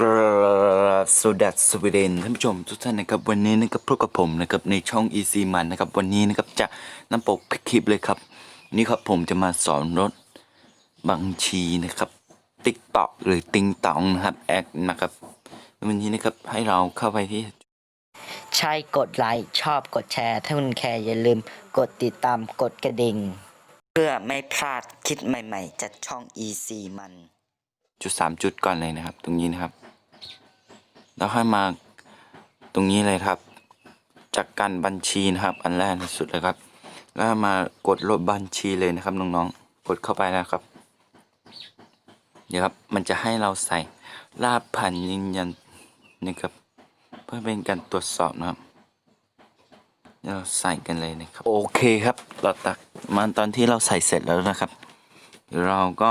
กราบสวัสดีสวีเดนท่านผู้ชมทุกท่านนะครับวันนี้นะครับพบกับผมนะครับในช่อง Easy มันนะครับวันนี้นะครับจะนำปกคลิปเลยครับนี่ครับผมจะมาสอนรถบัญชีนะครับติ๊กต็อกหรือติงตองนะครับแอคนะครับวันนี้นะครับให้เราเข้าไปที่ ใช่กดไลค์ชอบกดแชร์ถ้าคุณแคร์อย่าลืมกดติดตามกดกระดิ่งเพื่อไม่พลาดคลิปใหม่ๆจากช่อง EC มัน จุดสามจุดก่อนเลยนะครับ ตรงนี้นะครับ แล้วค่อยมาตรงนี้เลยครับ จากการบัญชีนะครับ อันแรกสุดเลยครับ แล้วมากดลบบัญชีเลยนะครับน้องๆกดเข้าไปแล้วครับเดี๋ยวครับมันจะให้เราใส่รหัสผ่านยืนยันนะครับ เพื่อเป็นการตรวจสอบนะครับเดี๋ยวเราใส่กันเลยนะครับ โอเคครับเราตักมาตอนที่เราใส่เสร็จแล้วนะครับเดี๋ยวเราก็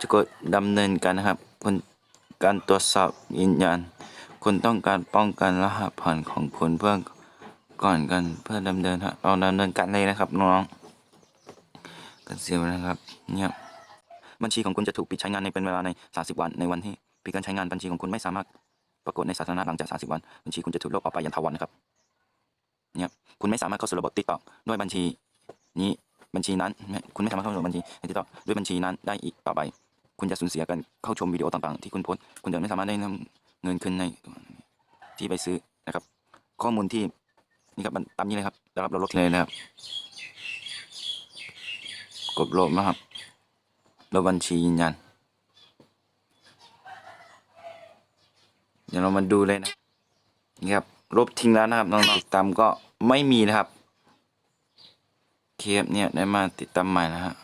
จะกดดำเนินการนะครับคุณ การตรวจสอบยืนยัน คุณต้องการป้องกันรหัสผ่านของคุณเพื่อก่อนกันเพื่อดำเนินเราดำเนินการเลยนะครับน้องกันเสียเวลาครับเนี่ยบัญชีของคุณจะถูกปิดใช้งานในเป็นเวลาใน 30 วันในวันที่ปิดการใช้งานบัญชีของคุณไม่สามารถปรากฏในสาธารณะหลังจาก 30 วันบัญชีคุณจะถูกลบออกไปอย่างถาวรนะครับเนี่ยคุณไม่สามารถเข้าสู่ระบบ TikTok ด้วยบัญชีนี้บัญชีนั้น คุณไม่สามารถเข้าสู่บัญชีใน TikTok ด้วยบัญชีนั้นได้อีกต่อไป คุณจะสูญเสียการเข้าชมวิดีโอต่างๆ ที่คุณโพสต์คุณจะไม่สามารถได้นำเงินคืนในที่ไปซื้อนะครับ ข้อมูลที่นี่ครับมันตามนี้เลยครับแล้วครับเราลบเลยนะครับ กดลบนะครับลบบัญชียืนยันเดี๋ยวเรามาดูเลยนะนี่ครับลบทิ้งแล้วนะครับน้องๆติดตามก็ไม่มีนะครับเคปเนี่ยได้มาติดตามใหม่นะฮะ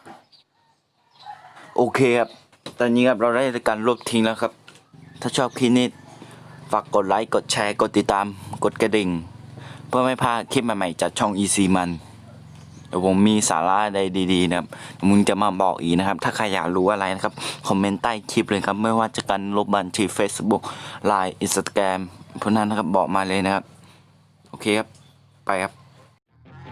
โอเคครับ ตอนนี้ครับเราได้การลบทิ้งแล้วครับ ถ้าชอบคลิปนี้ฝากกดไลค์กดแชร์กดติดตามกดกระดิ่ง เพื่อไม่พลาดคลิปใหม่ๆจากช่อง EC มันเดี๋ยวผมมีสาระใดดีๆนะครับมึงจะมาบอกอีกนะครับ ถ้าใครอยากรู้อะไรนะครับ คอมเมนต์ใต้คลิปเลยครับ ไม่ว่าจะการลบบัญชี Facebook Line Instagram พวกนั้นนะครับบอกมาเลยนะครับ โอเคครับ ไปครับ